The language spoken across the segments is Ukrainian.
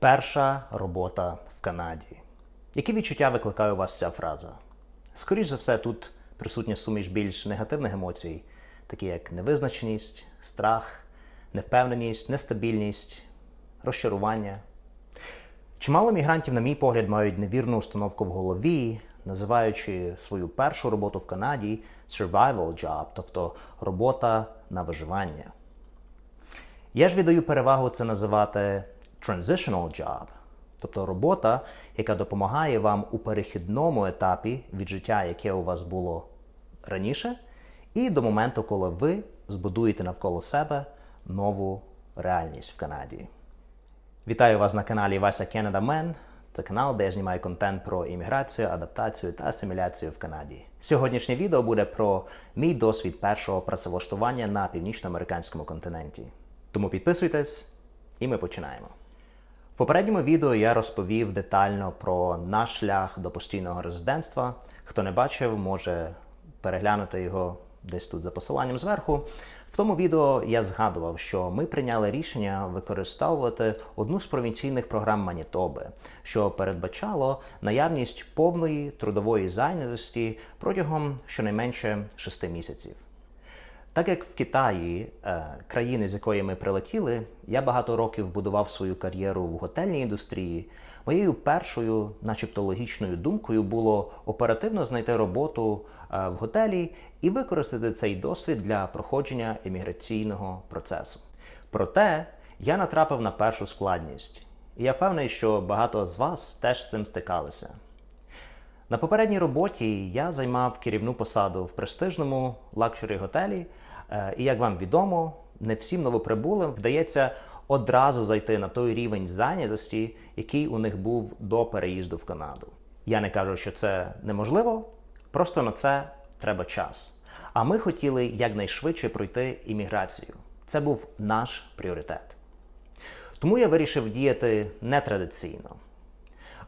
Перша робота в Канаді. Які відчуття викликає у вас ця фраза? Скоріше за все, тут присутня суміш більш негативних емоцій, такі як невизначеність, страх, невпевненість, нестабільність, розчарування. Чимало мігрантів, на мій погляд, мають невірну установку в голові, називаючи свою першу роботу в Канаді survival job, тобто робота на виживання. Я ж віддаю перевагу це називати transitional job, тобто робота, яка допомагає вам у перехідному етапі від життя, яке у вас було раніше, і до моменту, коли ви збудуєте навколо себе нову реальність в Канаді. Вітаю вас на каналі Вася Canada Man. Це канал, де я знімаю контент про імміграцію, адаптацію та асиміляцію в Канаді. Сьогоднішнє відео буде про мій досвід першого працевлаштування на північноамериканському континенті. Тому підписуйтесь, і ми починаємо. Попередньому відео я розповів детально про наш шлях до постійного резидентства. Хто не бачив, може переглянути його десь тут за посиланням зверху. В тому відео я згадував, що ми прийняли рішення використовувати одну з провінційних програм Манітоби, що передбачало наявність повної трудової зайнятості протягом щонайменше шести місяців. Так як в Китаї, е, країни, з якої ми прилетіли, я багато років будував свою кар'єру в готельній індустрії. Моєю першою, начебто логічною думкою, було оперативно знайти роботу е, в готелі і використати цей досвід для проходження імміграційного процесу. Проте я натрапив на першу складність, і я впевнений, що багато з вас теж з цим стикалися. На попередній роботі я займав керівну посаду в престижному лакшері готелі. Е, І як вам відомо, не всім новоприбулим вдається одразу зайти на той рівень зайнятості, який у них був до переїзду в Канаду. Я не кажу, що це неможливо, просто на це треба час. А ми хотіли якнайшвидше пройти імміграцію. Це був наш пріоритет. Тому я вирішив діяти нетрадиційно.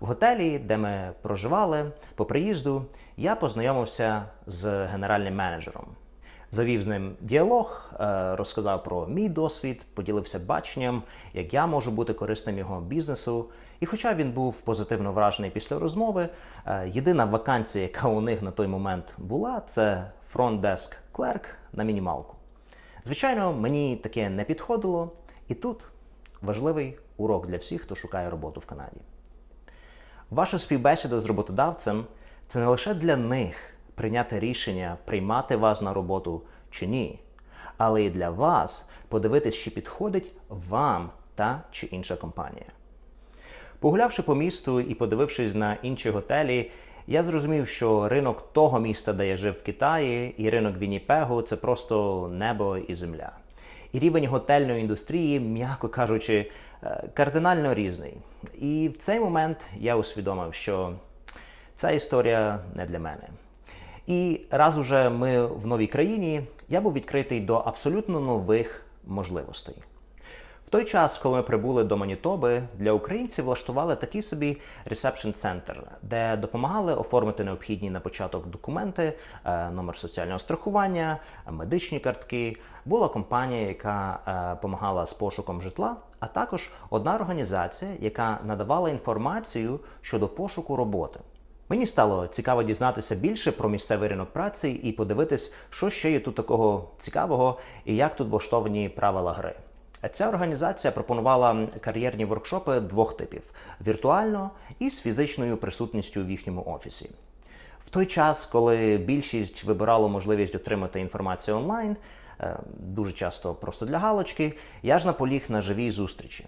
В готелі, де ми проживали по приїзду, я познайомився з генеральним менеджером. Завів з ним діалог, е, розказав про мій досвід, поділився баченням, як я можу бути корисним його бізнесу. І хоча він був позитивно вражений після розмови, е, єдина вакансія, яка у них на той момент була, це фронт-деск клерк на мінімалку. Звичайно, мені таке не підходило, і тут важливий урок для всіх, хто шукає роботу в Канаді. Ваша співбесіда з роботодавцем це не лише для них прийняти рішення, приймати вас на роботу чи ні, але і для вас подивитись, чи підходить вам та чи інша компанія. Погулявши по місту і подивившись на інші готелі, я зрозумів, що ринок того міста, де я жив в Китаї, і ринок Вінніпегу це просто небо і земля. І рівень готельної індустрії, м'яко кажучи, е, кардинально різний. І в цей момент я усвідомив, що ця історія не для мене. І раз уже ми в новій країні, я був відкритий до абсолютно нових можливостей. В той час, коли ми прибули до Манітоби, для українців влаштували такий собі ресепшн центр, де допомагали оформити необхідні на початок документи, е, номер соціального страхування, медичні картки. Була компанія, яка допомагала з пошуком житла, а також одна організація, яка надавала інформацію щодо пошуку роботи. Мені стало цікаво дізнатися більше про місцевий ринок праці і подивитись, що ще є тут такого цікавого і як тут влаштовані правила гри. Ця організація пропонувала кар'єрні воркшопи двох типів: віртуально і з фізичною присутністю в їхньому офісі. В той час, коли більшість вибирало можливість отримати інформацію онлайн, е, дуже часто просто для галочки, я ж наполіг на живій зустрічі.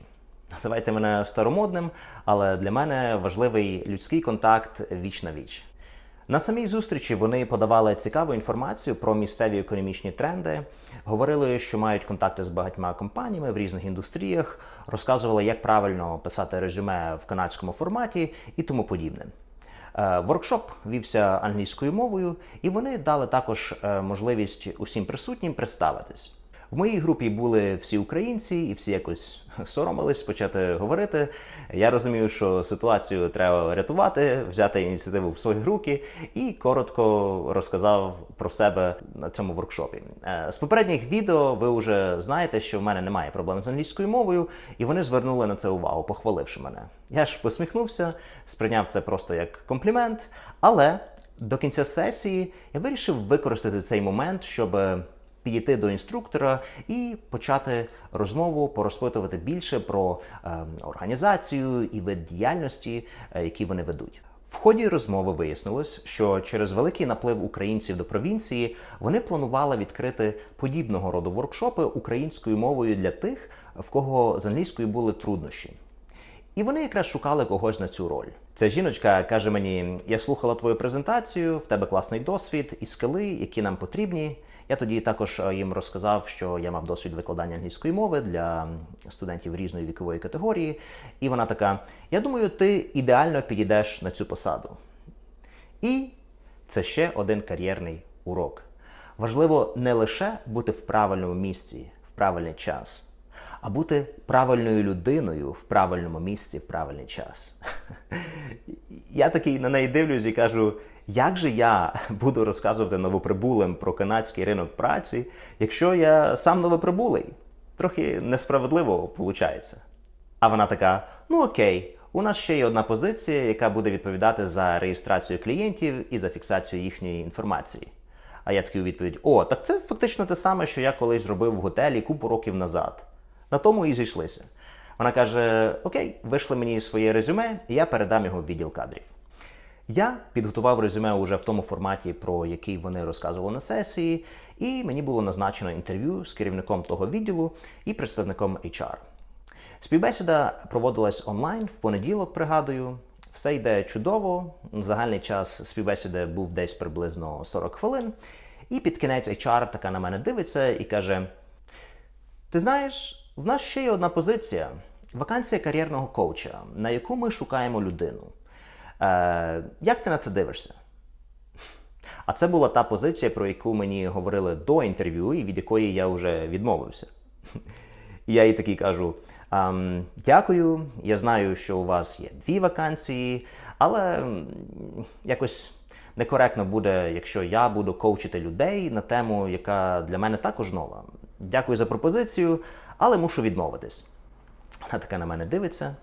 Називайте мене старомодним, але для мене важливий людський контакт віч на віч. На самій зустрічі вони подавали цікаву інформацію про місцеві економічні тренди, говорили, що мають контакти з багатьма компаніями в різних індустріях, розказували, як правильно писати резюме в канадському форматі і тому подібне. Е, Воркшоп вівся англійською мовою, і вони дали також е, можливість усім присутнім представитись. В моїй групі були всі українці, і всі якось соромились почати говорити. Я розумію, що ситуацію треба рятувати, взяти ініціативу в свої руки і коротко розказав про себе на цьому воркшопі. Е, З попередніх відео ви вже знаєте, що в мене немає проблем з англійською мовою, і вони звернули на це увагу, похваливши мене. Я ж посміхнувся, сприйняв це просто як комплімент, але до кінця сесії я вирішив використати цей момент, щоб підійти до інструктора і почати розмову, порозпитувати більше про е, організацію і вид діяльності, е, які вони ведуть. В ході розмови вияснилось, що через великий наплив українців до провінції вони планували відкрити подібного роду воркшопи українською мовою для тих, в кого з англійською були труднощі. І вони якраз шукали когось на цю роль. Ця жіночка каже мені: я слухала твою презентацію, в тебе класний досвід і скили, які нам потрібні. Я тоді також е, їм розказав, що я мав досвід викладання англійської мови для студентів різної вікової категорії. І вона така: Я думаю, ти ідеально підійдеш на цю посаду. І це ще один кар'єрний урок. Важливо не лише бути в правильному місці в правильний час, а бути правильною людиною в правильному місці в правильний час. Я такий на неї дивлюсь і кажу: як же я буду розказувати новоприбулим про канадський ринок праці, якщо я сам новоприбулий? Трохи несправедливо виходить. А вона така: ну окей, у нас ще є одна позиція, яка буде відповідати за реєстрацію клієнтів і за фіксацію їхньої інформації. А я такий у відповідь: О, так це фактично те саме, що я колись зробив в готелі купу років назад. На тому і зійшлися. Вона каже: Окей, вийшли мені своє резюме, і я передам його в відділ кадрів. Я підготував резюме уже в тому форматі, про який вони розказували на сесії, і мені було назначено інтерв'ю з керівником того відділу і представником HR. Співбесіда проводилась онлайн в понеділок, пригадую. Все йде чудово. Загальний час співбесіди був десь приблизно 40 хвилин. І під кінець HR така на мене дивиться і каже: Ти знаєш, в нас ще є одна позиція вакансія кар'єрного коуча, на яку ми шукаємо людину. Е, як ти на це дивишся? А це була та позиція, про яку мені говорили до інтерв'ю, і від якої я вже відмовився. І я їй такий кажу: «Ам, дякую, я знаю, що у вас є дві вакансії, але якось некоректно буде, якщо я буду коучити людей на тему, яка для мене також нова. Дякую за пропозицію, але мушу відмовитись. Вона така на мене дивиться.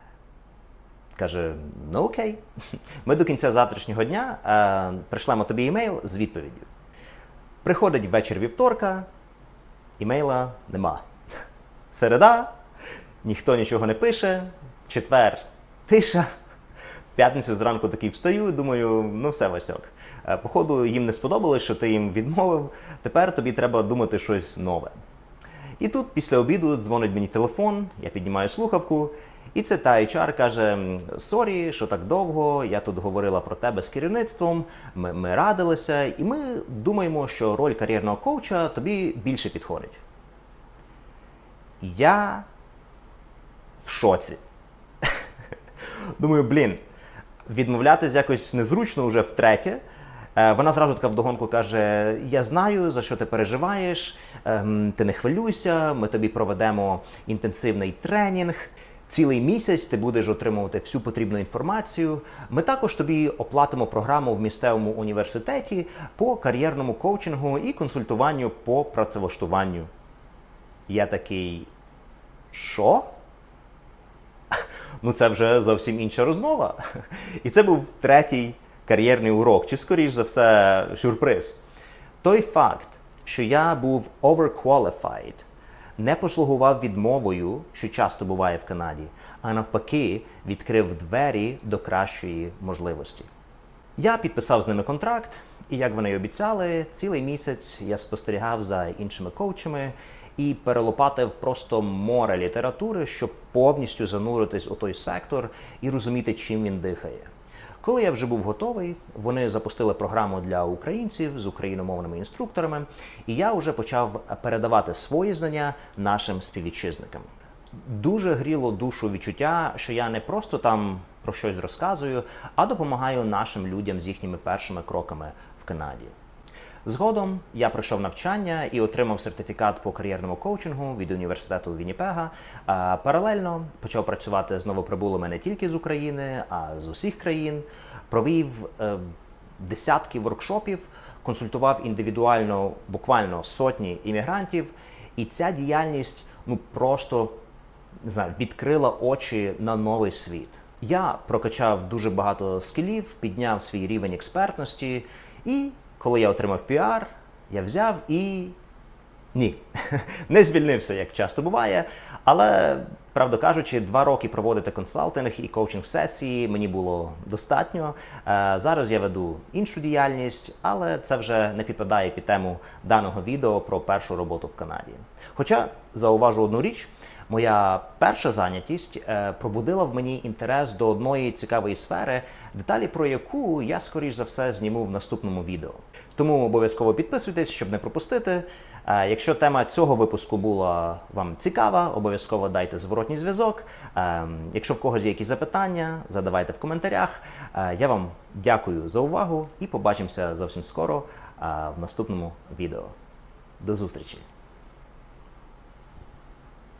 Каже: ну окей, ми до кінця завтрашнього дня е, пришлемо тобі імейл з відповіддю. Приходить вечір вівторка, імейла нема. Середа, ніхто нічого не пише. Четвер тиша. В п'ятницю зранку такий встаю, думаю, ну все, Васьок. Е, Походу, їм не сподобалось, що ти їм відмовив. Тепер тобі треба думати щось нове. І тут після обіду дзвонить мені телефон, я піднімаю слухавку, і це та HR каже: Сорі, що так довго, я тут говорила про тебе з керівництвом, ми, ми радилися, і ми думаємо, що роль кар'єрного коуча тобі більше підходить. Я в шоці. Думаю, блін, відмовлятись якось незручно вже втретє. Е, Вона зразу така вдогонку каже: Я знаю, за що ти переживаєш, ем, ти не хвилюйся, ми тобі проведемо інтенсивний тренінг. Цілий місяць ти будеш отримувати всю потрібну інформацію. Ми також тобі оплатимо програму в місцевому університеті по кар'єрному коучингу і консультуванню по працевлаштуванню. Я такий. Що? Ну, це вже зовсім інша розмова. І це був третій кар'єрний урок, чи, скоріш за все, сюрприз. Той факт, що я був overqualified, не послугував відмовою, що часто буває в Канаді, а навпаки, відкрив двері до кращої можливості. Я підписав з ними контракт, і як вони й обіцяли, цілий місяць я спостерігав за іншими коучами і перелопатив просто море літератури, щоб повністю зануритись у той сектор і розуміти, чим він дихає. Коли я вже був готовий, вони запустили програму для українців з україномовними інструкторами, і я вже почав передавати свої знання нашим співвітчизникам. Дуже гріло душу відчуття, що я не просто там про щось розказую, а допомагаю нашим людям з їхніми першими кроками в Канаді. Згодом я пройшов навчання і отримав сертифікат по кар'єрному коучингу від університету Вінніпега. Паралельно почав працювати з новоприбулими не тільки з України, а з усіх країн. Провів е, десятки воркшопів, консультував індивідуально буквально сотні іммігрантів. І ця діяльність ну просто не знаю, відкрила очі на новий світ. Я прокачав дуже багато скілів, підняв свій рівень експертності, і коли я отримав піар, я взяв і ні, не звільнився, як часто буває. Але, правду кажучи, два роки проводити консалтинг і коучинг сесії мені було достатньо. Е, Зараз я веду іншу діяльність, але це вже не підпадає під тему даного відео про першу роботу в Канаді. Хоча зауважу одну річ. Моя перша занятість е, пробудила в мені інтерес до одної цікавої сфери, деталі про яку я, скоріш за все, зніму в наступному відео. Тому обов'язково підписуйтесь, щоб не пропустити. Е, Якщо тема цього випуску була вам цікава, обов'язково дайте зворотній зв'язок. Е, Якщо в когось є якісь запитання, задавайте в коментарях. Я вам дякую за увагу і побачимося зовсім скоро в наступному відео. До зустрічі!